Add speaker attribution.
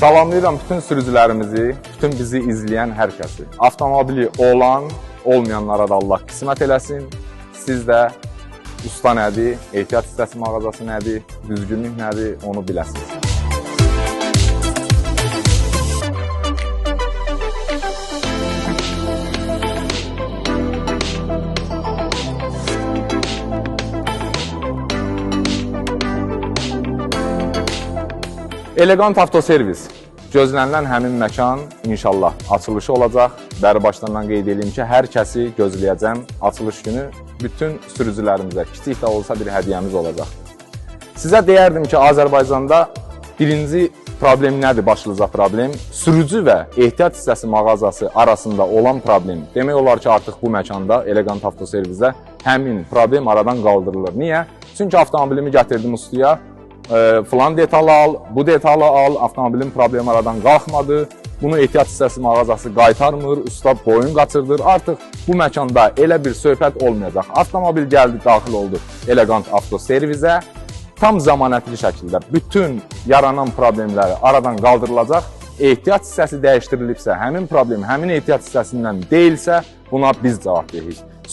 Speaker 1: Salamlayıram bütün sürücülərimizi, bütün bizi izləyən hər kəsi. Avtomobili olan, olmayanlara da Allah qismət eləsin. Siz də usta nədir, ehtiyat hissəsi mağazası nədir, düzgünlük nədir, onu biləsiniz. Elegant Avtoservis. Gözlənilən həmin məkan inşallah açılışı olacaq. Bəri başdan qeyd edeyim ki, hər kəsi gözləyəcəm. Açılış günü bütün sürücülərimizə kiçik də olsa bir hədiyyəmiz olacaq. Sizə deyərdim ki, Azərbaycanda birinci problem nədir, başlıca problem? Sürücü və ehtiyat hissəsi mağazası arasında olan problem. Demək olar ki, artıq bu məkanda Elegant Avtoservisə həmin problem aradan qaldırılır. Niyə? Çünki avtomobilimi gətirdim ustaya, filan detalı al, bu detalı al, avtomobilin problemi aradan qalxmadı. Bunu ehtiyat hissəsi mağazası qaytarmır, usta boyun qaçırdır. Artıq bu məkanda elə bir söhbət olmayacaq. Avtomobil gəldi, daxil oldu Elegant Avtoservisə. Tam zamanətli şəkildə bütün yaranan problemləri aradan qaldırılacaq. Ehtiyat hissəsi dəyişdirilibsə, həmin problem həmin ehtiyat hissəsindən deyilsə, buna biz cavab veririk.